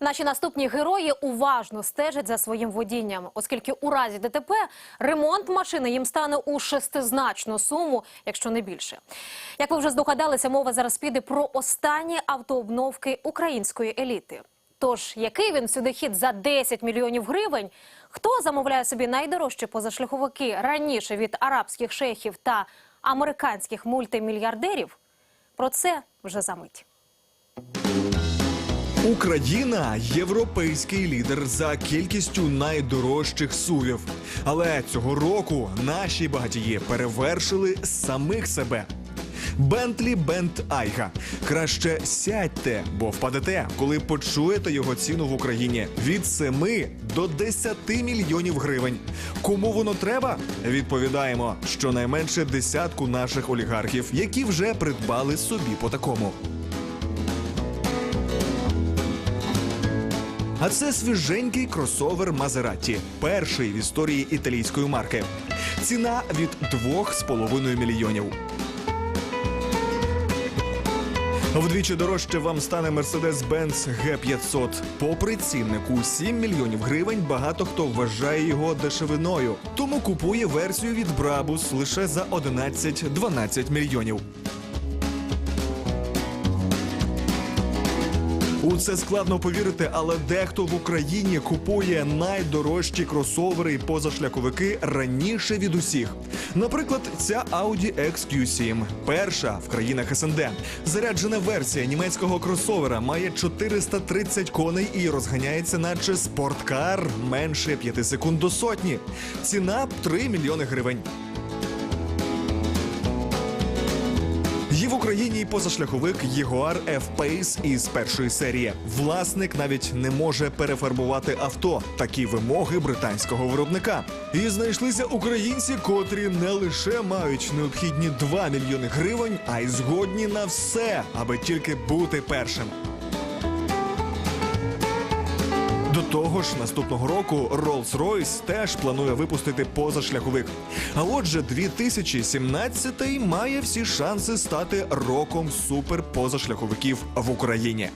Наші наступні герої уважно стежать за своїм водінням, оскільки у разі ДТП ремонт машини їм стане у шестизначну суму, якщо не більше. Як ви вже здогадалися, мова зараз піде про останні автообновки української еліти. Тож, який він сюди хід за 10 мільйонів гривень? Хто замовляє собі найдорожчі позашляховики раніше від арабських шейхів та американських мультимільярдерів? Про це вже за мить. Україна європейський лідер за кількістю найдорожчих сувів. Але цього року наші багатії перевершили самих себе. Бентлі Бент Айга. Краще сядьте, бо впадете, коли почуєте його ціну в Україні від 7 до 10 мільйонів гривень. Кому воно треба? Відповідаємо, що найменше десятку наших олігархів, які вже придбали собі по такому. А це свіженький кросовер Мазераті, перший в історії італійської марки. Ціна від 2,5 мільйонів. Вдвічі дорожче вам стане Mercedes-Benz G500. Попри ціннику 7 мільйонів гривень, багато хто вважає його дешевиною. Тому купує версію від Brabus лише за 11-12 мільйонів. У це складно повірити, але дехто в Україні купує найдорожчі кросовери і позашляховики раніше від усіх. Наприклад, ця Audi XQ7, перша в країнах СНД. Заряджена версія німецького кросовера має 430 коней і розганяється, наче спорткар менше 5 секунд до сотні. Ціна 3 мільйони гривень. Є в Україні і позашляховик Jaguar F-Pace із першої серії. Власник навіть не може перефарбувати авто. Такі вимоги британського виробника. І знайшлися українці, котрі не лише мають необхідні 2 мільйони гривень, а й згодні на все, аби тільки бути першим. До того ж, наступного року Rolls-Royce теж планує випустити позашляховик. А отже, 2017 має всі шанси стати роком суперпозашляховиків в Україні.